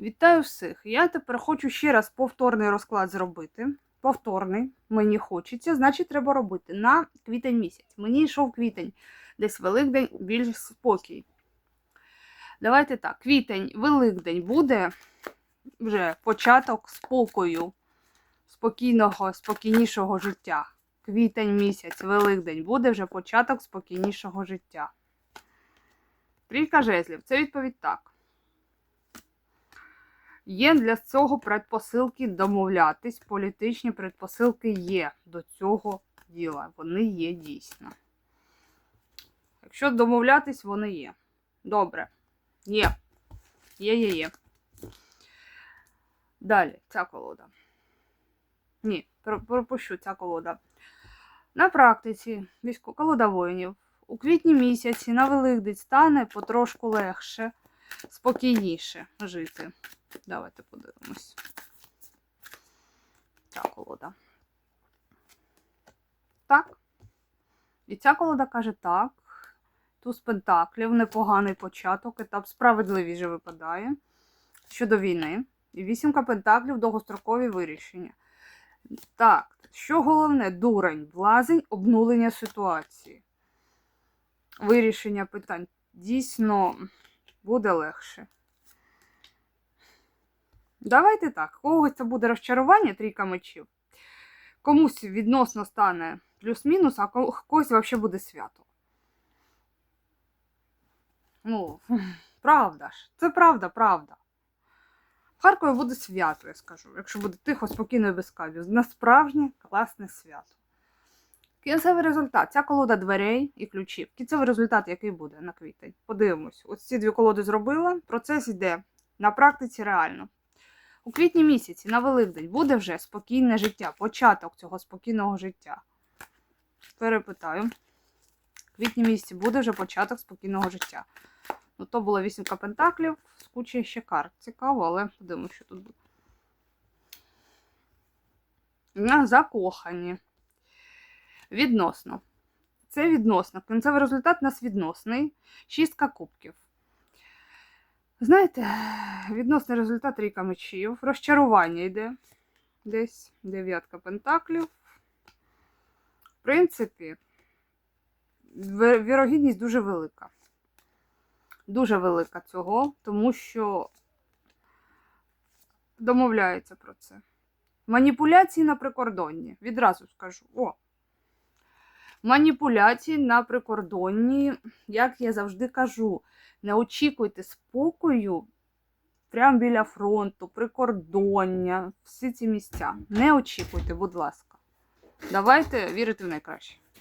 Вітаю всіх! Я тепер хочу ще раз повторний розклад зробити. Повторний, мені хочеться, значить, треба робити на квітень місяць. Мені йшов квітень, десь Великдень, більш спокій. Давайте так, квітень, Великдень буде вже початок спокою, спокійного, спокійнішого життя. Квітень місяць, Великдень буде вже початок спокійнішого життя. Трійка жезлів. Це відповідь так. Є для цього предпосилки домовлятись, політичні предпосилки є до цього діла. Вони є дійсно. Якщо домовлятись, вони є. Добре. Є. Є, є, є. Далі, ця колода. Ні, пропущу ця колода. На практиці військо колода воїнів. У квітні місяці на Великдень стане потрошку легше, спокійніше жити. Давайте подивимось. Ця колода. Так. І ця колода каже так. Туз пентаклів, непоганий початок, етап справедливість же випадає щодо війни. І вісімка пентаклів довгострокові вирішення. Так, що головне? Дурень, блазень, обнулення ситуації. Вирішення питань дійсно буде легше. Давайте так. Когось це буде розчарування трійка мечів. Комусь відносно стане плюс-мінус, а когось взагалі буде свято. Ну, правда ж. Це правда, правда. В Харкові буде свято, я скажу. Якщо буде тихо, спокійно і без кавів. На справжнє класне свято. Кінцевий результат. Ця колода дверей і ключів. Кінцевий результат, який буде на квітень. Подивимось. Ось ці дві колоди зробила. Процес йде на практиці реально. У квітні місяці на Великдень буде вже спокійне життя, початок цього спокійного життя. Перепитаю. В квітні місяці буде вже початок спокійного життя. Ну, то була вісімка пентаклів, з кучі ще карт. Цікаво, але подивимось, що тут буде. Закохані. Відносно. Це відносно. Кінцевий результат у нас відносний. Шістка кубків. Знаєте, відносний результат ріка мечів. Розчарування йде. Десь дев'ятка пентаклів. В принципі, вірогідність дуже велика. Дуже велика цього, тому що домовляється про це. Маніпуляції на прикордонні. Відразу скажу. О. Маніпуляції на прикордонні, як я завжди кажу, не очікуйте спокою прямо біля фронту, прикордоння, всі ці місця. Не очікуйте, будь ласка. Давайте вірити в найкраще.